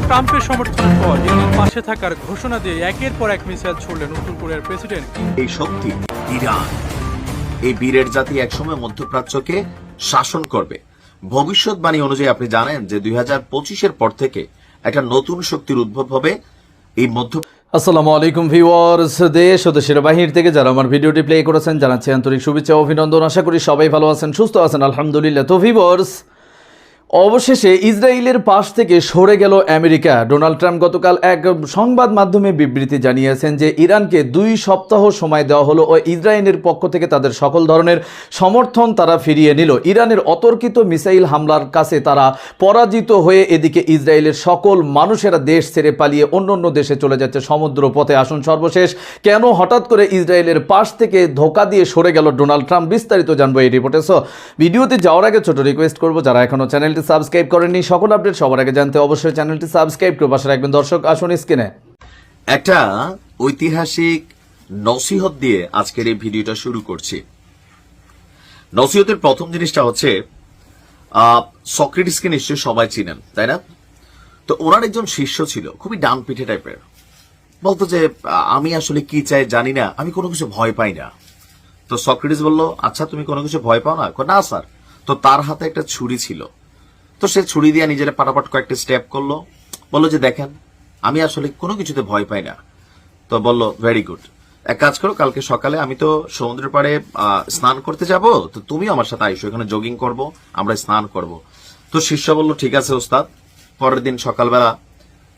President ট্রাম্পের সমর্থনের পর ইরানের পাশে থাকার ঘোষণা দিয়ে একের পর এক মিসাইল ছুড়লেন উত্তর কোরিয়ার প্রেসিডেন্ট এই শক্তি ইরান। এই বীরের জাতি একসময় মধ্যপ্রাচ্যকে শাসন করবে। ভবিষ্যৎবাণী অনুযায়ী আপনি জানেন যে দুই হাজার পঁচিশের পর থেকে একটা নতুন শক্তির উদ্ভব হবে এই মধ্য আসসালামু আলাইকুম ভিউয়ার্স দেশ ও দেশের বাহির থেকে যারা আমার ভিডিওটি প্লে করেছেন জানাচ্ছি আন্তরিক শুভেচ্ছা অভিনন্দন। আশা করি সবাই ভালো আছেন সুস্থ আছেন আলহামদুলিল্লাহ। তো ভিউয়ার্স অবশেষে ইসরায়েলের পাশ থেকে সরে গেল আমেরিকা। ডোনাল্ড ট্রাম্প গতকাল এক সংবাদ মাধ্যমে বিবৃতি জানিয়েছেন যে ইরানকে দুই সপ্তাহ সময় দেওয়া হলো ও ইসরায়েলের পক্ষ থেকে তাদের সকল ধরনের সমর্থন তারা ফিরিয়ে নিল। ইরানের অতর্কিত মিসাইল হামলার কাছে তারা পরাজিত হয়ে এদিকে ইসরায়েলের সকল মানুষেরা দেশ ছেড়ে পালিয়ে অন্য অন্য দেশে চলে যাচ্ছে সমুদ্র পথে আসুন সর্বশেষ, কেন হঠাৎ করে ইসরায়েলের পাশ থেকে ধোকা দিয়ে সরে গেল ডোনাল্ড ট্রাম্প? বিস্তারিত জানব এই রিপোর্টে সো ভিডিওতে যাওয়ার আগে ছোট রিকোয়েস্ট করব, যারা এখনও চ্যানেলটি সাবস্ক্রাইব করেননি, সকল আপডেট সবার আগে জানতে অবশ্যই চ্যানেলটি সাবস্ক্রাইব করে পাশে রাখবেন। দর্শক, আসুন স্ক্রিনে। একটা ঐতিহাসিক নসিহত দিয়ে আজকের এই ভিডিওটা শুরু করছি। নসিহতের প্রথম জিনিসটা হচ্ছে সক্রেটিসকে নিশ্চয়ই সবাই চিনেন, তাই না? তো ওনার একজন শিষ্য ছিল, খুবই ডান পিঠে টাইপের। বলতো যে আমি আসলে কি চাই জানি না, আমি কোনো কিছু ভয় পাই না। তো সক্রেটিস বলল আচ্ছা তুমি কোনো কিছু ভয় পাও না? না, স্যার। তো তার হাতে একটা ছুরি ছিল। তো সে ছুরি দিয়ে নিজের পাটাপাট কয়েকটা স্টেপ করল। বলল যে, দেখেন, আমি আসলে কোনো কিছুতে ভয় পাই না। তো বলল ভেরি গুড এক কাজ করো, কালকে সকালে আমি তো সমুদ্রের পাড়ে স্নান করতে যাব, তো তুমি আমার সাথে আইসো, এখানে জগিং করব, আমরা স্নান করব। তো শিষ্য বলল, ঠিক আছে ওস্তাদ। পরের দিন সকালবেলা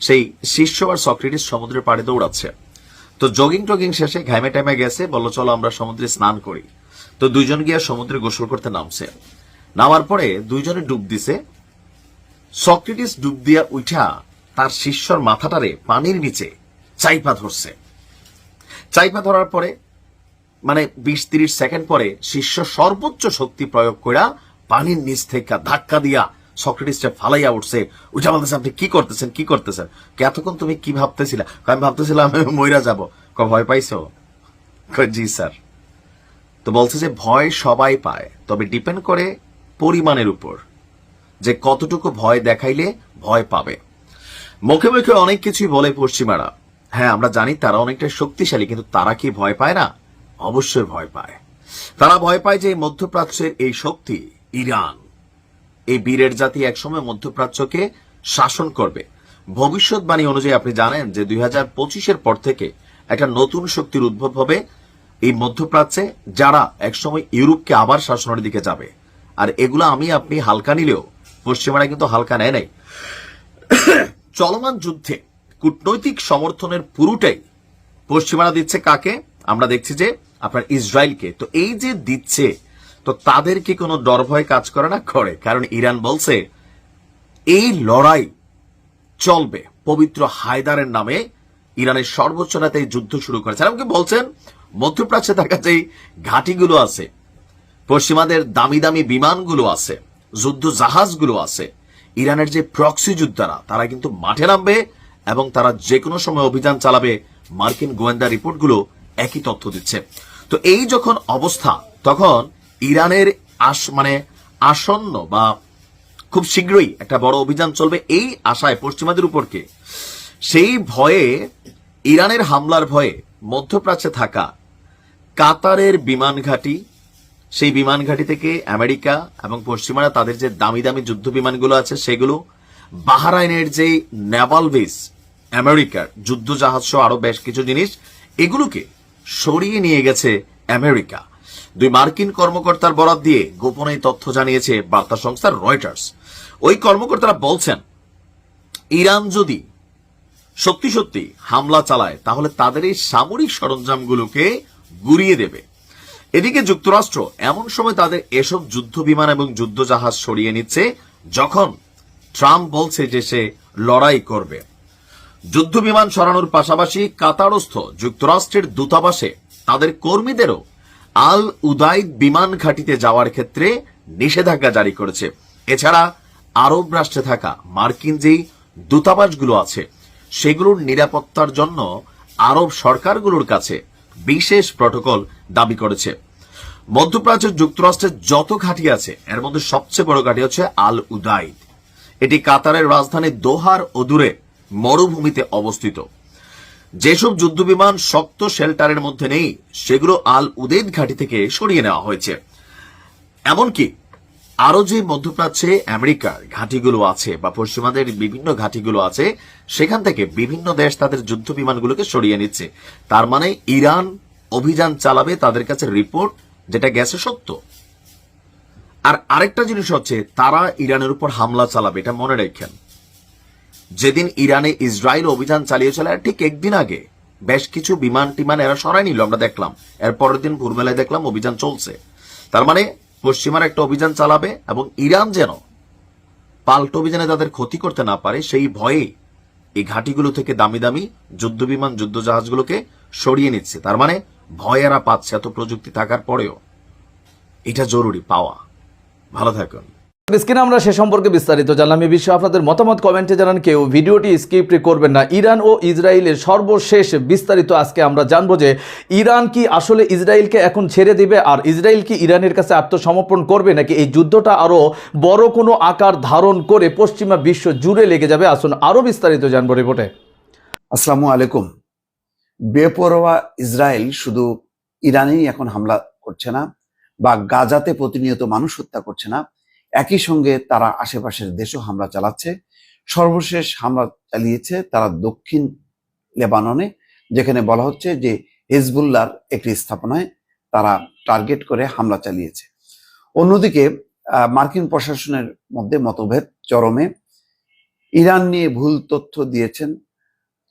সেই শিষ্য আর সক্রেটিস সমুদ্রের পাড়ে দৌড়াচ্ছে। তো জগিং টগিং শেষে ঘামে টাইমে গেছে, বলল, চলো, আমরা সমুদ্রে স্নান করি। তো দুইজন গিয়ে সমুদ্রে গোসল করতে নামছে। নামার পরে দুইজনে ডুব দিছে সক্রেটিস ডুব দিয়া উঠা তার শিষ্যর মাথাটারে পানির নিচে চাইপা ধরছে। চাইপা ধরার পরে মানে বিশ তিরিশ সেকেন্ড পরে শিষ্য সর্বোচ্চ শক্তি প্রয়োগ করা পানির নিচ থেকে ধাক্কা দিয়া সক্রেটিসটা ফালাইয়া উঠছে। উঠা বলতেছে, আপনি কি করতেছেন? কি করতেছেন? এতক্ষণ তুমি কি ভাবতেছিলা? আমি ভাবতেছিলাম আমি মইরা যাব। ক ভয় পাইছো? জি, স্যার। তো বলছে যে, ভয় সবাই পায়, তবে ডিপেন্ড করে পরিমাণের উপর। যে কতটুকু ভয় দেখাইলে ভয় পাবে। মুখে মুখে অনেক কিছুই বলে পশ্চিমারা। হ্যাঁ আমরা জানি তারা অনেকটা শক্তিশালী, কিন্তু তারা কি ভয় পায় না? অবশ্যই ভয় পায়। তারা ভয় পায় যে মধ্যপ্রাচ্যের এই শক্তি, ইরান, এই বীরের জাতি একসময় মধ্যপ্রাচ্যকে শাসন করবে। ভবিষ্যৎবাণী অনুযায়ী আপনি জানেন যে দুই হাজার পর থেকে একটা নতুন শক্তির উদ্ভব হবে এই মধ্যপ্রাচ্যে, যারা একসময় ইউরোপকে আবার শাসনের দিকে যাবে। আর এগুলো আমি, আপনি হালকা নিলেও পশ্চিমারা কিন্তু হালকা নেয় নাই। চলমান যুদ্ধে কূটনৈতিক সমর্থনের পুরোটাই পশ্চিমারা দিচ্ছে কাকে? আমরা দেখছি যে আপনার ইসরায়েলকে। তো এই যে দিচ্ছে, তো তাদের কি কোনো ডর ভয় কাজ করে না? করে। কারণ ইরান বলছে, এই লড়াই চলবে। পবিত্র হায়দারের নামে ইরানের সর্বোচ্চ নেতা এই যুদ্ধ শুরু করেছে। এমনকি বলছেন মধ্যপ্রাচ্যে তার কাছে ঘাঁটিগুলো আছে। পশ্চিমাদের দামি দামি বিমানগুলো আছে। যুদ্ধ জাহাজগুলো আছে। ইরানের যে প্রক্সি যোদ্ধারা, তারা কিন্তু মাঠে নামবে এবং তারা যে কোনো সময় অভিযান চালাবে। মার্কিন গোয়েন্দা রিপোর্টগুলো একই তথ্য দিচ্ছে। তো এই যখন অবস্থা, তখন ইরানের আস মানে আসন্ন বা খুব শীঘ্রই একটা বড় অভিযান চলবে এই আশায় পশ্চিমাদের উপরকে। সেই ভয়ে, ইরানের হামলার ভয়ে মধ্যপ্রাচ্যে থাকা কাতারের বিমান ঘাঁটি সেই বিমান ঘাঁটি থেকে আমেরিকা এবং পশ্চিমারা তাদের যে দামি দামি যুদ্ধ বিমানগুলো আছে, সেগুলো বাহারাইনের যে নেভাল বেস আমেরিকার যুদ্ধ জাহাজ সহ আরও বেশ কিছু জিনিস, এগুলোকে সরিয়ে নিয়ে গেছে আমেরিকা। দুই মার্কিন কর্মকর্তার বরাত দিয়ে গোপনে তথ্য জানিয়েছে বার্তা সংস্থা রয়টার্স ওই কর্মকর্তারা বলছেন, ইরান যদি সত্যি সত্যি হামলা চালায়, তাহলে তাদের এই সামরিক সরঞ্জামগুলোকে গুড়িয়ে দেবে। এদিকে যুক্তরাষ্ট্র এমন সময় তাদের এসব যুদ্ধ বিমান এবং যুদ্ধ জাহাজ সরিয়ে নিচ্ছে যখন ট্রাম্প বলছে যে সে লড়াই করবে। যুদ্ধ বিমান সরানোর পাশাপাশি কাতারস্থ যুক্তরাষ্ট্রের দূতাবাসে তাদের কর্মীদেরও আল উদাইদ বিমান ঘাঁটিতে যাওয়ার ক্ষেত্রে নিষেধাজ্ঞা জারি করেছে। এছাড়া আরব রাষ্ট্রে থাকা মার্কিন যেই দূতাবাসগুলো আছে, সেগুলোর নিরাপত্তার জন্য আরব সরকারগুলোর কাছে বিশেষ প্রটোকল দাবি করেছে। মধ্যপ্রাচ্য যুক্তরাষ্ট্রের যত ঘাঁটি আছে, এর মধ্যে সবচেয়ে বড় ঘাঁটি হচ্ছে আল উদাইদ এটি কাতারের রাজধানী দোহার অদূরে মরুভূমিতে অবস্থিত। যেসব যুদ্ধবিমান শক্ত শেল্টারের মধ্যে নেই, সেগুলো আল উদেদ ঘাঁটি থেকে সরিয়ে নেওয়া হয়েছে। এমনকি আরও যে মধ্যপ্রাচ্যে আমেরিকার ঘাঁটিগুলো আছে বা পশ্চিমাদের বিভিন্ন ঘাঁটিগুলো আছে, সেখান থেকে বিভিন্ন দেশ তাদের যুদ্ধ বিমানগুলোকে সরিয়ে নিচ্ছে। তার মানে ইরান অভিযান চালাবে তাদের কাছে রিপোর্ট যেটা গেছে সত্য। আর আরেকটা জিনিস হচ্ছে, তারা ইরানের উপর হামলা চালাবে, এটা মনে রেখেন। যেদিন ইরানে ইসরায়েল অভিযান চালিয়েছিল ঠিক একদিন আগে বেশ কিছু বিমান টিমান এরা সরাই নিল, আমরা দেখলাম। এর পরের দিন ভোরবেলায় দেখলাম অভিযান চলছে। তার মানে পশ্চিমার একটা অভিযান চালাবে এবং ইরান যেন পাল্টো অভিযানে তাদের ক্ষতি করতে না পারে, সেই ভয়ে এই ঘাটিগুলো থেকে দামি দামি যুদ্ধ বিমান যুদ্ধ জাহাজগুলোকে সরিয়ে নিচ্ছে। তার মানে ভয় এরা পাচ্ছে, এত প্রযুক্তি থাকার পরেও। এটা জরুরি, পাওয়া। ভালো থাকুন। স্ক্রিনে আমরা সে সম্পর্কে বিস্তারিত জানলাম। এই বিষয়ে আপনাদের মতামত কমেন্টে জানান। কেউ ভিডিওটি স্কিপ করবেন না। ইরান ও ইসরায়েলের সর্বশেষ বিস্তারিত আজকে আমরা জানব যে ইরান কি আসলে ইসরায়েলকে এখন ছেড়ে দিবে আর ইসরায়েল কি ইরানের কাছে আত্মসমর্পণ করবে নাকি এই যুদ্ধটা আরও বড় কোনো আকার ধারণ করে পশ্চিমা বিশ্ব জুড়ে লেগে যাবে? আসুন আরও বিস্তারিত জানব রিপোর্টে। আসসালামু আলাইকুম। বেপরোয়া ইসরায়েল শুধু ইরানেই এখন হামলা করছে না বা গাজাতে প্রতিনিয়ত মানুষ হত্যা করছে না। একই সঙ্গে তারা আশেপাশের দেশও হামলা চালাচ্ছে। সর্বশেষ হামলা চালিয়েছে তারা দক্ষিণ লেবাননে, যেখানে বলা হচ্ছে যে হিজবুল্লার একটি স্থাপনায় তারা টার্গেট করে হামলা চালিয়েছে। অন্যদিকে মার্কিন প্রশাসনের মধ্যে মতভেদ চরমে। ইরান নিয়ে ভুল তথ্য দিয়েছেন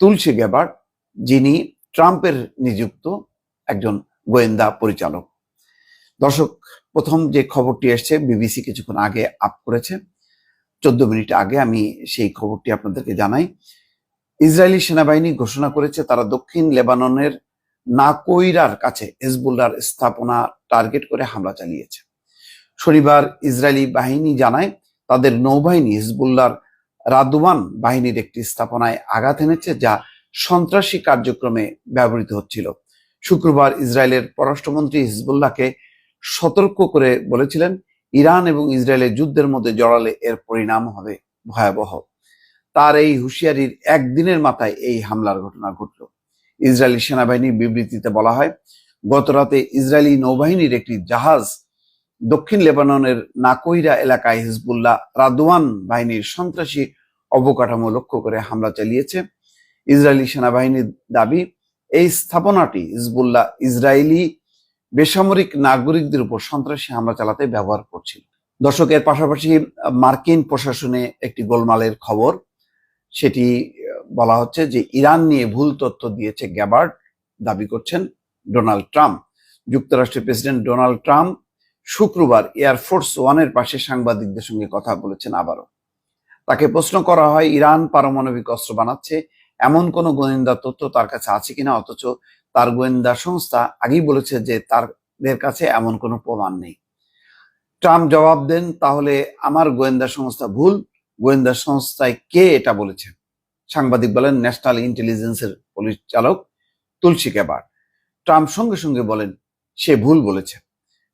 তুলসী গ্যাবার্ড যিনি ট্রাম্পের নিযুক্ত একজন গোয়েন্দা পরিচালক। দর্শক প্রথম যে খবরটি এসছে, বিবিসি কিছুক্ষণ আগে আপ করেছে। চোদ্দ মিনিট আগে আমি সেই খবরটি আপনাদেরকে জানাই। ইসরায়েলি সেনাবাহিনী ঘোষণা করেছে, তারা দক্ষিণ লেবাননের নাকইরার কাছে হেজবুল্লার স্থাপনা টার্গেট করে হামলা চালিয়েছে। শনিবার ইসরায়েলি বাহিনী জানায়, তাদের নৌবাহিনী হিজবুল্লার রাদওয়ান বাহিনীর একটি স্থাপনায় আঘাত এনেছে, যা সন্ত্রাসী কার্যক্রমে ব্যবহৃত হচ্ছিল। শুক্রবার ইসরায়েলের পররাষ্ট্রমন্ত্রী হিজবুল্লাহকে সতর্ক করে বলেছিলেন, ইরান এবং ইসরায়েলের যুদ্ধের মধ্যে জড়ালে এর পরিণাম হবে ভয়াবহ। তার এই হুঁশিয়ারির একদিনের মাথায় এই হামলার ঘটনা ঘটল। ইসরায়েলি সেনাবাহিনীর বিবৃতিতে বলা হয়, গতরাতে ইসরায়েলি নৌবাহিনীর একটি জাহাজ দক্ষিণ লেবাননের নাকইরা এলাকায় হিজবুল্লাহ রাদওয়ান বাহিনীর সন্ত্রাসী অবকাঠামো লক্ষ্য করে হামলা চালিয়েছে। ইসরায়েলি সেনাবাহিনীর দাবি, এই স্থাপনাটি হিজবুল্লাহ ইসরায়েলি বেসামরিক নাগরিকদের উপর সন্ত্রাসী হামলা চালাতে ব্যবহার করছিল। দর্শকের পাশাপাশি মার্কিন প্রশাসনে একটি গোলমালের খবর, সেটি বলা হচ্ছে যে ইরান নিয়ে ভুল তথ্য দিয়েছে গ্যাবার্ড, দাবি করছেন ডোনাল্ড ট্রাম্প। যুক্তরাষ্ট্রের প্রেসিডেন্ট ডোনাল্ড ট্রাম্প শুক্রবার এয়ারফোর্স ওয়ানের পাশে সাংবাদিকদের সঙ্গে কথা বলেছেন আবারও। তাকে প্রশ্ন করা হয়, ইরান পারমাণবিক অস্ত্র বানাচ্ছে এমন কোন গোয়েন্দা তথ্য তার কাছে আছে কিনা? অথচ তার গোয়েন্দা সংস্থা আগেই বলেছে যে তাদের কাছে এমন কোনো প্রমাণ নেই। ট্রাম্প জবাব দেন, তাহলে আমার গোয়েন্দা সংস্থা ভুল। গোয়েন্দা সংস্থায় কে এটা বলেছে? সাংবাদিক বলেন, ন্যাশনাল ইন্টেলিজেন্সের পরিচালক তুলসী গ্যাবার্ড ট্রাম্প সঙ্গে সঙ্গে বলেন, সে ভুল বলেছে।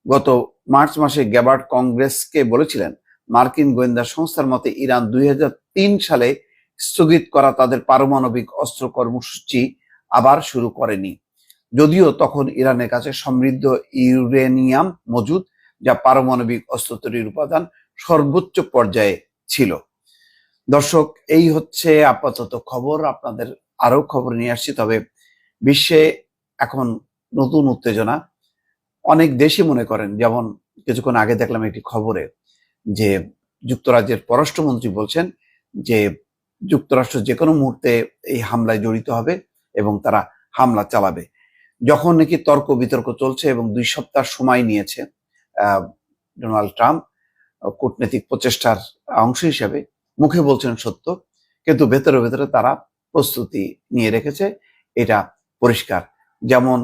গত মার্চ মাসে গ্যাবার্ড কংগ্রেসকে বলেছিলেন, মার্কিন গোয়েন্দা সংস্থার মতে ইরান দুই হাজার তিন সালে স্থগিত করা তাদের পারমাণবিক অস্ত্র কর্মসূচি আবার শুরু করেনি। যদিও তখন ইরানের কাছে সমৃদ্ধ ইউরেনিয়াম মজুদ, যা পারমাণবিক অস্ত্র তৈরির উপাদান সর্বোচ্চ পর্যায়ে ছিল। দর্শক, এই হচ্ছে আপাতত খবর। আপনাদের আরও খবর নিয়ে আসছি, তবে বিশ্বে এখন নতুন উত্তেজনা। অনেক দেশই মনে করেন, যেমন কিছুক্ষণ আগে দেখলাম একটি খবরে যে যুক্তরাজ্যের পররাষ্ট্রমন্ত্রী বলছেন যে যুক্তরাষ্ট্র যে কোনো মুহূর্তে এই হামলায় জড়িত হবে এবং তারা হামলা চালাবে। যখন নাকি তর্ক বিতর্ক চলছে এবং দুই সপ্তাহ সময় নিয়েছে ডোনাল্ড ট্রাম্প কূটনৈতিক প্রচেষ্টার অংশ হিসেবে মুখে বলছেন সত্য, কিন্তু ভেতরে ভেতরে তারা প্রস্তুতি নিয়ে রেখেছে, এটা পরিষ্কার। যেমন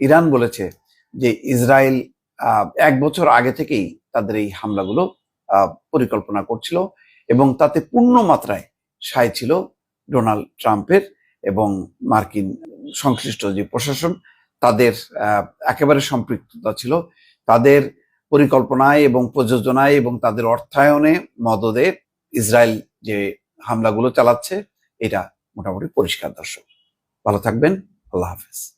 ইরান বলেছে যে ইসরায়েল এক বছর আগে থেকেই তাদের এই হামলাগুলো পরিকল্পনা করছিল এবং তাতে পূর্ণ মাত্রায় সায় ছিল ডোনাল্ড ট্রাম্পের এবং মার্কিন সংশ্লিষ্ট যে প্রশাসন, তাদের একেবারে সম্পৃক্ততা ছিল। তাদের পরিকল্পনায় এবং প্রযোজনায় এবং তাদের অর্থায়নে মদদে ইসরায়েল যে হামলাগুলো চালাচ্ছে, এটা মোটামুটি পরিষ্কার দর্শক। ভালো থাকবেন। আল্লাহ হাফেজ।